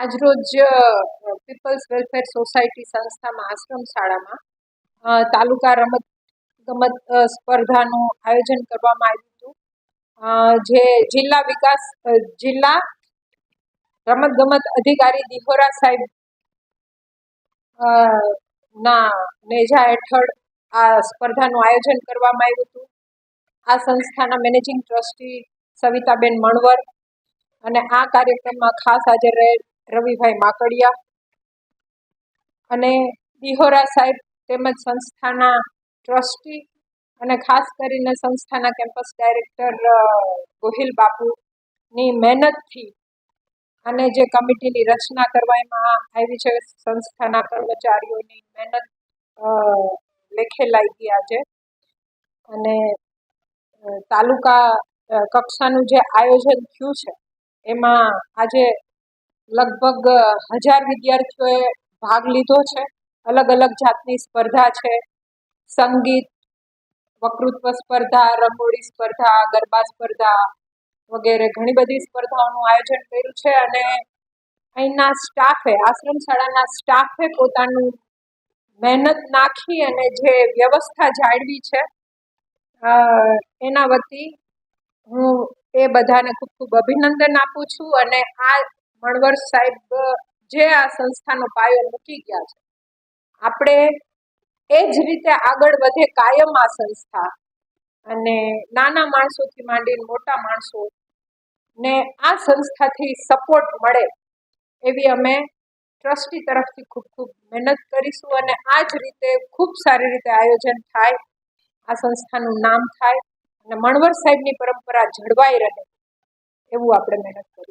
આજરોજ people's welfare society સંસ્થામાં આશ્રમ શાળામાં તાલુકા રમત ગમત સ્પર્ધાનું આયોજન કરવામાં આવ્યું હતું. જે જિલ્લા વિકાસ જિલ્લા રમત ગમત અધિકારી દિહોરા સાહેબ ના, નેજા હેઠળ આ સ્પર્ધાનું આયોજન કરવામાં આવ્યું હતું. આ સંસ્થાના મેનેજિંગ ટ્રસ્ટી સવિતાબેન મણવર અને આ કાર્યક્રમમાં ખાસ હાજર રહેલ રવિભાઈ માકડિયા અને દિહોરા સાહેબ તેમજ સંસ્થાના ટ્રસ્ટી અને ખાસ કરીને સંસ્થાના કેમ્પસ ડાયરેક્ટર ગોહિલ બાપુની મહેનતથી અને જે કમિટીની રચના કરવામાં આવી છે, સંસ્થાના કર્મચારીઓની મહેનત લેખે લાગી આજે. અને તાલુકા કક્ષાનું જે આયોજન થયું છે, એમાં આજે લગભગ હજાર વિદ્યાર્થીઓએ ભાગ લીધો છે. અલગ અલગ જાતની સ્પર્ધા છે. સંગીત વકૃત્વ સ્પર્ધા, રંગોળી સ્પર્ધા, ગરબા સ્પર્ધા વગેરે ઘણી બધી સ્પર્ધાઓનું આયોજન કર્યું છે અને અહીંના સ્ટાફે આશ્રમ શાળાના સ્ટાફે પોતાનું મહેનત નાખી અને જે વ્યવસ્થા જાળવી છે એના વતી હું એ બધાને ખૂબ ખૂબ અભિનંદન આપું છું અને આ મણવર સાહેબ, જે આ સંસ્થાનો પાયો મૂકી ગયા છે. આપણે એ જ રીતે આગળ વધે કાયમ આ સંસ્થા અને નાના માણસોથી માંડીને મોટા માણસો ને આ સંસ્થાથી સપોર્ટ મળે એવી અમે ટ્રસ્ટી તરફથી ખૂબ ખૂબ મહેનત કરીશું અને આ જ રીતે ખૂબ સારી રીતે આયોજન થાય, આ સંસ્થાનું નામ થાય અને મણવર સાહેબની પરંપરા જળવાઈ રહે એવું આપણે મહેનત કરીશું.